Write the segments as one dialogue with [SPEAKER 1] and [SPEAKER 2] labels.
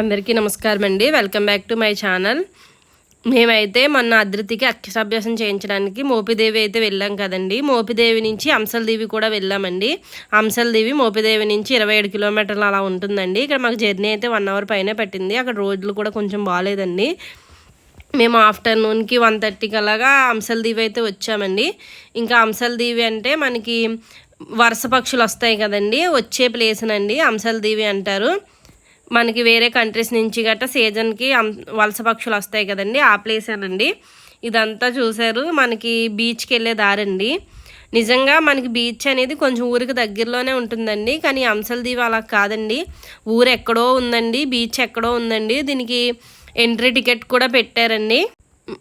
[SPEAKER 1] అందరికీ నమస్కారం అండి. Welcome back to my channel మేమైతే మొన్న అద్రితికి అక్షరాభ్యాసం చేయించడానికి మోపిదేవి అయితే వెళ్ళాం కదండి. మోపిదేవి నుంచి అంశలదేవి కూడా వెళ్ళామండి. అంశలదేవి మోపిదేవి నుంచి ఇరవై ఏడు కిలోమీటర్లు అలా ఉంటుందండి. ఇక్కడ మాకు జర్నీ అయితే వన్ అవర్ పైన పట్టింది. అక్కడ రోడ్లు కూడా కొంచెం బాగాలేదండి. మేము ఆఫ్టర్నూన్కి వన్ థర్టీకి అలాగా అంశలదీవి అయితే వచ్చామండి. ఇంకా అంశలదీవి అంటే మనకి వరుస పక్షులు వస్తాయి కదండి. వచ్చే ప్లేస్ అండి అంశలదీవి అంటారు. మనకి వేరే కంట్రీస్ నుంచి గట్రా సీజన్కి వలస పక్షులు వస్తాయి కదండి ఆ ప్లేసేనండి ఇదంతా చూశారు. మనకి బీచ్కి వెళ్ళే దారండి. నిజంగా మనకి బీచ్ అనేది కొంచెం ఊరికి దగ్గరలోనే ఉంటుందండి కానీ అంశలదీవి అలా కాదండి. ఊరు ఎక్కడో ఉందండి బీచ్ ఎక్కడో ఉందండి. దీనికి ఎంట్రీ టికెట్ కూడా పెట్టారండి.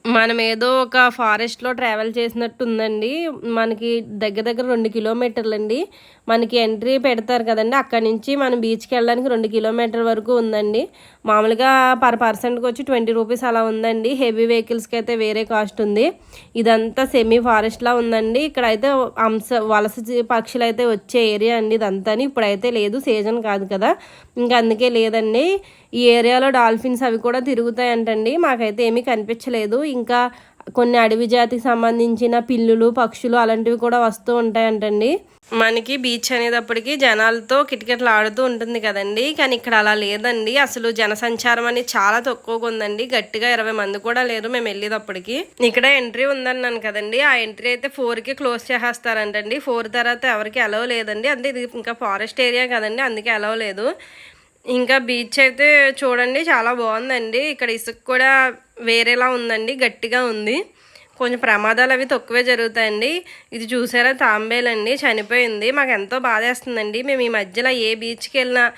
[SPEAKER 1] మనం ఏదో ఒక ఫారెస్ట్లో ట్రావెల్ చేసినట్టు ఉందండి. మనకి దగ్గర దగ్గర రెండు కిలోమీటర్లు అండి మనకి ఎంట్రీ పెడతారు కదండి. అక్కడి నుంచి మనం బీచ్కి వెళ్ళడానికి రెండు కిలోమీటర్ వరకు ఉందండి. మామూలుగా పర్ పర్సెంట్కి వచ్చి ట్వంటీ రూపీస్ అలా ఉందండి. హెవీ వెహికల్స్కి అయితే వేరే కాస్ట్ ఉంది. ఇదంతా సెమీ ఫారెస్ట్లా ఉందండి. ఇక్కడ అయితే అంశ వలస పక్షులు అయితే వచ్చే ఏరియా అండి ఇదంతా ఇప్పుడైతే లేదు సీజన్ కాదు కదా. ఇంకా అందుకే లేదండి. ఈ ఏరియాలో డాల్ఫిన్స్ అవి కూడా తిరుగుతాయంటండి. మాకైతే ఏమీ కనిపించలేదు. ఇంకా కొన్ని అడవి జాతికి సంబంధించిన పిల్లులు పక్షులు అలాంటివి కూడా వస్తూ ఉంటాయంటండి. మనకి బీచ్ అనేటప్పటికి జనాలతో కిటకిటలు ఆడుతూ ఉంటుంది కదండి. కానీ ఇక్కడ అలా లేదండి. అసలు జనసంచారం అనేది చాలా తక్కువగా ఉందండి. గట్టిగా ఇరవై మంది కూడా లేరు మేము వెళ్ళేటప్పటికి. ఇక్కడ ఎంట్రీ ఉందన్నాను కదండి. ఆ ఎంట్రీ అయితే ఫోర్కి క్లోజ్ చేసేస్తారంటండి. ఫోర్ తర్వాత ఎవరికి అలవ్ లేదండి. అంటే ఇది ఇంకా ఫారెస్ట్ ఏరియా కదండి. అందుకే అలవ్ లేదు. ఇంకా బీచ్ అయితే చూడండి చాలా బాగుందండి. ఇక్కడ ఇసుక కూడా వేరేలా ఉందండి గట్టిగా ఉంది. కొంచెం ప్రమాదాలు అవి తక్కువే జరుగుతాయండి. ఇది చూసారా తాంబేలండి చనిపోయింది. మాకు ఎంతో బాధేస్తుందండి. మేము ఈ మధ్యలో ఏ బీచ్కి వెళ్ళినా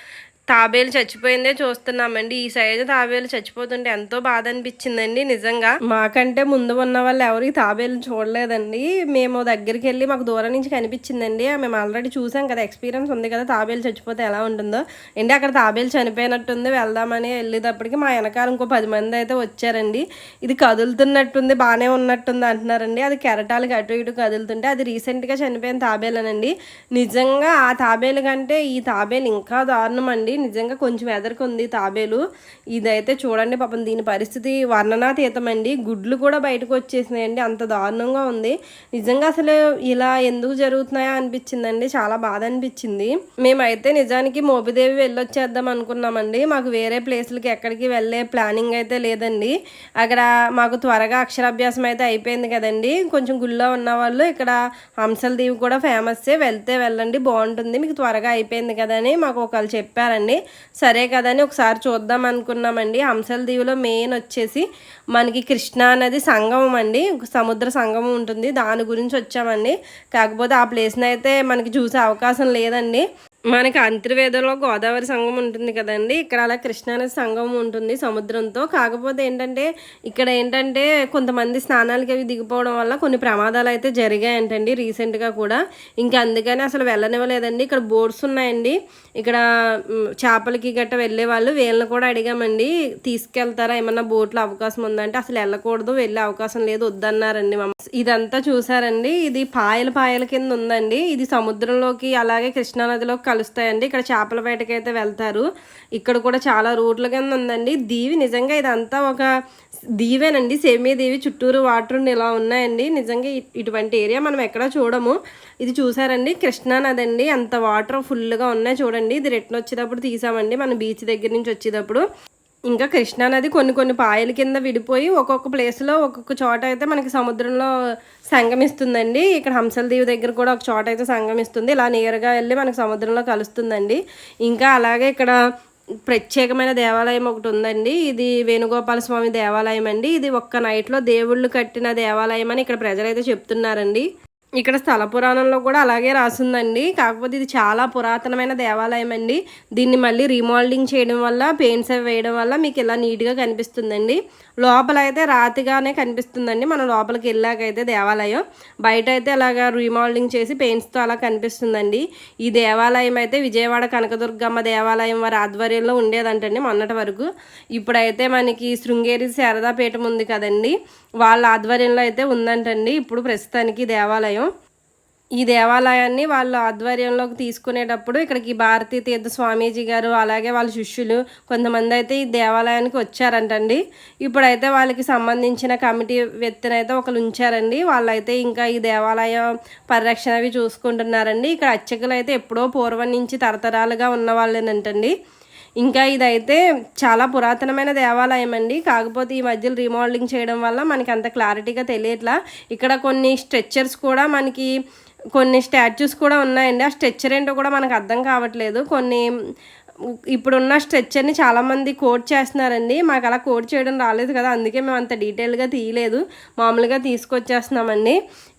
[SPEAKER 1] తాబేలు చచ్చిపోయిందే చూస్తున్నామండి. ఈ సైజు తాబేలు చచ్చిపోతుంటే ఎంతో బాధ అనిపించిందండి నిజంగా. మాకంటే ముందు ఉన్న వాళ్ళు ఎవరు తాబేలు చూడలేదండి. మేము దగ్గరికి వెళ్ళి మాకు దూరం నుంచి కనిపించిందండి. మేము ఆల్రెడీ చూసాం కదా ఎక్స్పీరియన్స్ ఉంది కదా తాబేలు చచ్చిపోతే ఎలా ఉంటుందో. ఏంటి అక్కడ తాబేలు చనిపోయినట్టుంది వెళ్దామని వెళ్ళేటప్పటికి మా వెనకాల ఇంకో పది మంది అయితే వచ్చారండి. ఇది కదులుతున్నట్టుంది బాగానే ఉన్నట్టుంది అంటున్నారండి. అది కెరటాలకి అటు ఇటు కదులుతుంటే అది రీసెంట్గా చనిపోయిన తాబేలనండి. నిజంగా ఆ తాబేలు కంటే ఈ తాబేలు ఇంకా దారుణం అండి నిజంగా కొంచెం ఎదరుకుంది తాబేలు. ఇదైతే చూడండి పాపం దీని పరిస్థితి వర్ణనాతీతం అండి గుడ్లు కూడా బయటకు వచ్చేసినాయండి. అంత దారుణంగా ఉంది. నిజంగా అసలు ఇలా ఎందుకు జరుగుతున్నాయో అనిపించిందండి. చాలా బాధ అనిపించింది. మేమైతే నిజానికి మోపిదేవి వెళ్ళొచ్చేద్దాం అనుకున్నామండి. మాకు వేరే ప్లేస్లకి ఎక్కడికి వెళ్ళే ప్లానింగ్ అయితే లేదండి. అక్కడ మాకు త్వరగా అక్షరాభ్యాసం అయితే అయిపోయింది కదండి. కొంచెం గుళ్ళో ఉన్న వాళ్ళు ఇక్కడ హంసల దీవి కూడా ఫేమస్ వెళ్తే వెళ్ళండి బాగుంటుంది. మీకు త్వరగా అయిపోయింది కదా అని మాకు ఒకళ్ళు చెప్పారండి. అండి సరే కదని ఒకసారి చూద్దాం అనుకున్నామండి. అంశల దీవిలో మెయిన్ వచ్చేసి మనకి కృష్ణా నది సంగమం అండి. సముద్ర సంగమం ఉంటుంది. దాని గురించి వచ్చామండి. కాకపోతే ఆ ప్లేస్ని అయితే మనకి చూసే అవకాశం లేదండి. మనకి అంతర్వేదంలో గోదావరి సంఘం ఉంటుంది కదండి. ఇక్కడ అలా కృష్ణానది సంఘం ఉంటుంది సముద్రంతో. కాకపోతే ఏంటంటే ఇక్కడ ఏంటంటే కొంతమంది స్నానాలకి అవి దిగిపోవడం వల్ల కొన్ని ప్రమాదాలు అయితే జరిగాయంటండి రీసెంట్గా కూడా. ఇంకా అందుకని అసలు వెళ్ళనివ్వలేదండి. ఇక్కడ బోర్డ్స్ ఉన్నాయండి. ఇక్కడ చేపలకి గట్ట వెళ్ళే వాళ్ళు వీళ్ళని కూడా అడిగామండి. తీసుకెళ్తారా? ఏమన్నా బోట్లో అవకాశం ఉందంటే అసలు వెళ్ళకూడదు వెళ్ళే అవకాశం లేదు వద్దన్నారండి మమ్మ ఇదంతా చూసారండి ఇది పాయల పాయల కింద ఉందండి. ఇది సముద్రంలోకి అలాగే కృష్ణానదిలో కలుస్తాయండి. ఇక్కడ చేపల వేటకి అయితే వెళ్తారు. ఇక్కడ కూడా చాలా రూట్ల కింద ఉందండి. దీవి నిజంగా ఇదంతా ఒక దీవేనండి. సేమే దేవి చుట్టూరు వాటర్ ఇలా ఉన్నాయండి. నిజంగా ఇటువంటి ఏరియా మనం ఎక్కడ చూడము. ఇది చూసారండి. కృష్ణా అండి అంత వాటర్ ఫుల్గా ఉన్నాయి చూడండి. ఇది రిటర్న్ వచ్చేటప్పుడు తీసామండి. మన బీచ్ దగ్గర నుంచి వచ్చేటప్పుడు. ఇంకా కృష్ణానది కొన్ని కొన్ని పాయల కింద విడిపోయి ఒక్కొక్క ప్లేస్లో ఒక్కొక్క చోట అయితే మనకి సముద్రంలో సంగమిస్తుందండి ఇక్కడ హంసల దీవి దగ్గర కూడా ఒక చోట అయితే సంగమిస్తుంది ఇలా నేరుగా వెళ్ళి మనకి సముద్రంలో కలుస్తుందండి. ఇంకా అలాగే ఇక్కడ ప్రత్యేకమైన దేవాలయం ఒకటి ఉందండి. ఇది వేణుగోపాల స్వామి దేవాలయం అండి ఇది ఒక్క నైట్లో దేవుళ్ళు కట్టిన దేవాలయం అని ఇక్కడ ప్రజలైతే చెప్తున్నారండి. ఇక్కడ స్థల పురాణంలో కూడా అలాగే రాసిందండి. కాకపోతే ఇది చాలా పురాతనమైన దేవాలయం అండి. దీన్ని మళ్ళీ రీమోల్డింగ్ చేయడం వల్ల పెయింట్స్ అవి వేయడం వల్ల మీకు ఇలా నీట్గా కనిపిస్తుందండి. లోపల అయితే రాతిగానే కనిపిస్తుందండి. మనం లోపలికి వెళ్ళాకైతే దేవాలయం. బయట అయితే అలాగా రీమోల్డింగ్ చేసి పెయింట్స్తో అలా కనిపిస్తుందండి. ఈ దేవాలయం అయితే విజయవాడ కనకదుర్గమ్మ దేవాలయం వారి ఆధ్వర్యంలో ఉండేదంటండి మొన్నటి వరకు. ఇప్పుడైతే మనకి శృంగేరి శారదాపీఠం ఉంది కదండి. వాళ్ళ ఆధ్వర్యంలో అయితే ఉందంటండి. ఇప్పుడు ప్రస్తుతానికి దేవాలయం. ఈ దేవాలయాన్ని వాళ్ళ ఆధ్వర్యంలోకి తీసుకునేటప్పుడు ఇక్కడికి భారతీ తీర్థ స్వామీజీ గారు అలాగే వాళ్ళ శిష్యులు కొంతమంది అయితే ఈ దేవాలయానికి వచ్చారంటండి. ఇప్పుడైతే వాళ్ళకి సంబంధించిన కమిటీ వ్యక్తినైతే ఒకరు ఉంచారండి. వాళ్ళైతే ఇంకా ఈ దేవాలయం పరిరక్షణ అవి చూసుకుంటున్నారండి. ఇక్కడ అర్చకులు అయితే ఎప్పుడో పూర్వం నుంచి తరతరాలుగా ఉన్న వాళ్ళేనంటండి. ఇంకా ఇదైతే చాలా పురాతనమైన దేవాలయం అండి. కాకపోతే ఈ మధ్యలో రీమోడలింగ్ చేయడం వల్ల మనకి అంత క్లారిటీగా తెలియట్లా. ఇక్కడ కొన్ని స్ట్రెచ్చర్స్ కూడా మనకి కొన్ని స్టాచ్యూస్ కూడా ఉన్నాయండి. ఆ స్ట్రెచ్చర్ ఏంటో కూడా మనకు అర్థం కావట్లేదు. కొన్ని ఇప్పుడున్న స్ట్రెచ్చర్ని చాలామంది కోట్ చేస్తున్నారండి. మాకు అలా కోట్ చేయడం రాలేదు కదా అందుకే మేము అంత డీటెయిల్గా తీయలేదు. మామూలుగా తీసుకొచ్చేస్తున్నామండి.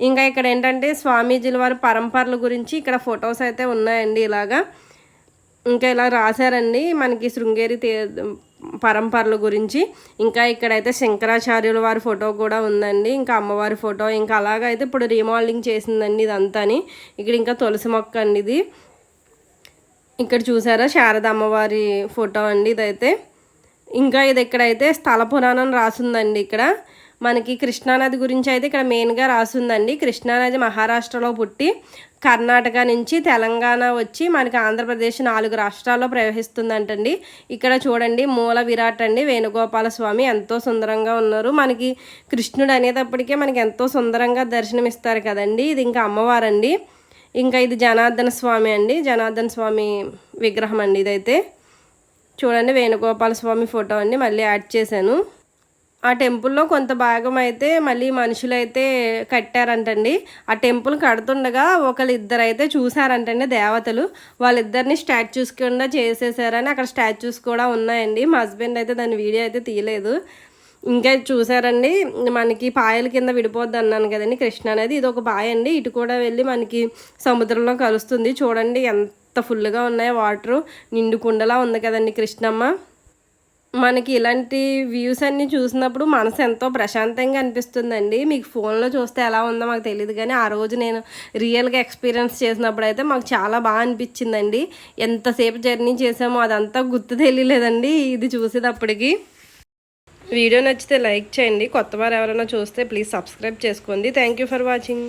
[SPEAKER 1] ఇంకా ఇక్కడ ఏంటంటే స్వామీజీల వారి పరంపరల గురించి ఇక్కడ ఫొటోస్ అయితే ఉన్నాయండి ఇలాగా. ఇంకా ఇలా రాశారండి. మనకి శృంగేరి తే పరంపరల గురించి. ఇంకా ఇక్కడైతే శంకరాచార్యుల వారి ఫోటో కూడా ఉందండి. ఇంకా అమ్మవారి ఫోటో. ఇంకా అలాగైతే ఇప్పుడు రీమోడలింగ్ చేసిందండి ఇదంతాని. ఇక్కడ ఇంకా తులసి మొక్క అండి ఇది. ఇక్కడ చూసారా? శారద అమ్మవారి ఫోటో అండి ఇదైతే. ఇంకా ఇది ఇక్కడైతే స్థల పురాణం రాసిందండి ఇక్కడ. మనకి కృష్ణానది గురించి అయితే ఇక్కడ మెయిన్గా రాసిందండి. కృష్ణానది మహారాష్ట్రలో పుట్టి కర్ణాటక నుంచి తెలంగాణ వచ్చి మనకి ఆంధ్రప్రదేశ్ నాలుగు రాష్ట్రాల్లో ప్రవహిస్తుందంటండి. ఇక్కడ చూడండి మూల విరాట్ అండి వేణుగోపాల స్వామి ఎంతో సుందరంగా ఉన్నారు. మనకి కృష్ణుడు అనేటప్పటికే మనకి ఎంతో సుందరంగా దర్శనమిస్తారు కదండి. ఇది ఇంకా అమ్మవారండి. ఇంకా ఇది జనార్దన స్వామి అండి. జనార్దన స్వామి విగ్రహం అండి ఇదైతే. చూడండి వేణుగోపాల స్వామి ఫోటో అండి. మళ్ళీ యాడ్ చేశాను. ఆ టెంపుల్లో కొంత భాగం అయితే మళ్ళీ మనుషులైతే కట్టారంటండి. ఆ టెంపుల్ కడుతుండగా ఒకళ్ళిద్దరు అయితే చూసారంటండి దేవతలు. వాళ్ళిద్దరిని స్టాచ్యూస్ కింద చేసేసారని అక్కడ స్టాచ్యూస్ కూడా ఉన్నాయండి. మా హస్బెండ్ అయితే దాని వీడియో అయితే తీయలేదు. ఇంకా చూసారండి మనకి పాయల కింద విడిపోద్ది అన్నాను కదండి కృష్ణ అనేది. ఇది ఒక పాయ అండి. ఇటు కూడా వెళ్ళి మనకి సముద్రంలో కలుస్తుంది. చూడండి ఎంత ఫుల్గా ఉన్నాయో వాటరు. నిండు కుండలా ఉంది కదండి కృష్ణమ్మ. మనకి ఇలాంటి వ్యూస్ అన్నీ చూసినప్పుడు మనసు ఎంతో ప్రశాంతంగా అనిపిస్తుందండి. మీకు ఫోన్లో చూస్తే ఎలా ఉందో మాకు తెలియదు కానీ ఆ రోజు నేను రియల్గా ఎక్స్పీరియన్స్ చేసినప్పుడు అయితే మాకు చాలా బాగా అనిపించిందండి. ఎంతసేపు జర్నీ చేసామో అదంతా గుర్తు తెలియలేదండి ఇది చూసేటప్పటికి. వీడియో నచ్చితే లైక్ చేయండి. కొత్త వారు ఎవరైనా చూస్తే ప్లీజ్ సబ్స్క్రైబ్ చేసుకోండి. Thank you for watching